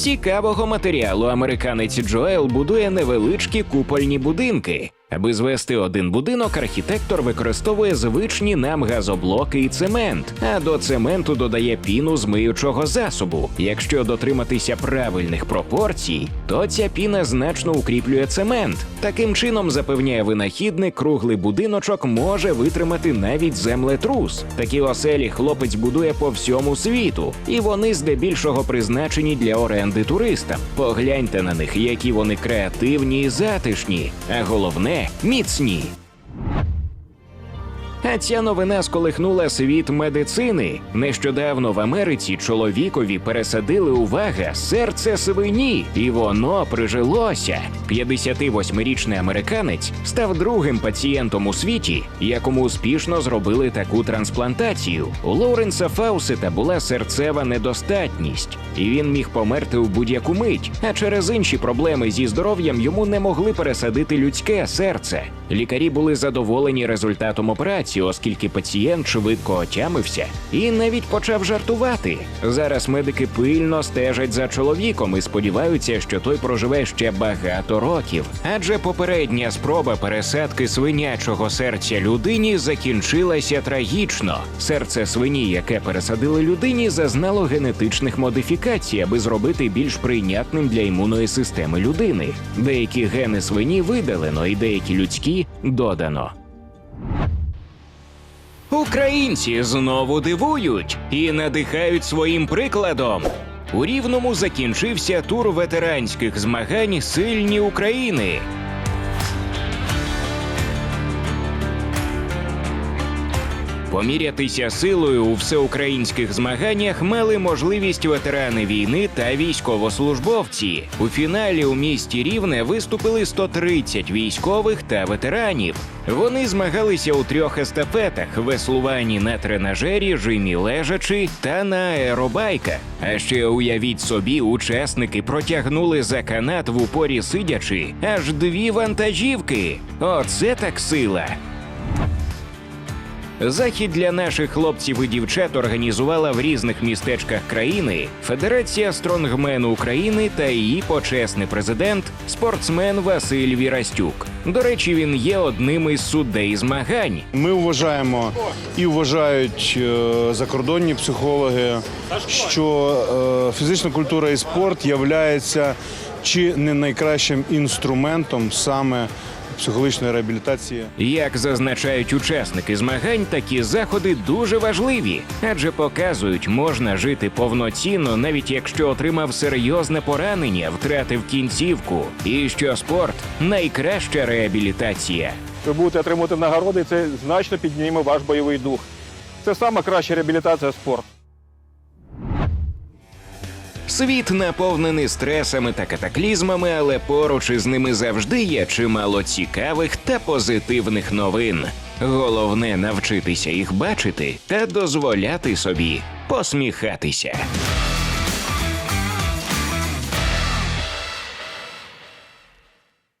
Цікавого матеріалу американець Джоел будує невеличкі купольні будинки. Аби звести один будинок, архітектор використовує звичні нам газоблоки і цемент, а до цементу додає піну з миючого засобу. Якщо дотриматися правильних пропорцій, то ця піна значно укріплює цемент. Таким чином, запевняє винахідник, круглий будиночок може витримати навіть землетрус. Такі оселі хлопець будує по всьому світу, і вони здебільшого призначені для оренди туристам. Погляньте на них, які вони креативні і затишні, а головне міцні. А ця новина сколихнула світ медицини. Нещодавно в Америці чоловікові пересадили увага серце свині, і воно прижилося. 58-річний американець став другим пацієнтом у світі, якому успішно зробили таку трансплантацію. У Лоуренса Фаусета була серцева недостатність, і він міг померти у будь-яку мить. А через інші проблеми зі здоров'ям йому не могли пересадити людське серце. Лікарі були задоволені результатом операції, оскільки пацієнт швидко отямився і навіть почав жартувати. Зараз медики пильно стежать за чоловіком і сподіваються, що той проживе ще багато років. Адже попередня спроба пересадки свинячого серця людині закінчилася трагічно. Серце свині, яке пересадили людині, зазнало генетичних модифікацій, аби зробити більш прийнятним для імунної системи людини. Деякі гени свині видалено, і деякі людські додано. Українці знову дивують і надихають своїм прикладом. У Рівному закінчився тур ветеранських змагань Сильні України. Помірятися силою у всеукраїнських змаганнях мали можливість ветерани війни та військовослужбовці. У фіналі у місті Рівне виступили 130 військових та ветеранів. Вони змагалися у трьох естафетах: веслуванні на тренажері, жимі лежачи та на аеробайках. А ще уявіть собі, учасники протягнули за канат в упорі сидячи аж дві вантажівки. Оце так сила. Захід для наших хлопців і дівчат організувала в різних містечках країни Федерація стронгмену України та її почесний президент, спортсмен Василь Вірастюк. До речі, він є одним із суддей змагань. Ми вважаємо і вважають е, закордонні психологи, що е, фізична культура і спорт являється чи не найкращим інструментом саме психологічної реабілітації. Як зазначають учасники змагань, такі заходи дуже важливі, адже показують, можна жити повноцінно, навіть якщо отримав серйозне поранення, втратив кінцівку, і що спорт найкраща реабілітація. Ви будете отримувати нагороди, це значно підніме ваш бойовий дух. Це саме краща реабілітація спорт. Світ наповнений стресами та катаклізмами, але поруч із ними завжди є чимало цікавих та позитивних новин. Головне навчитися їх бачити та дозволяти собі посміхатися.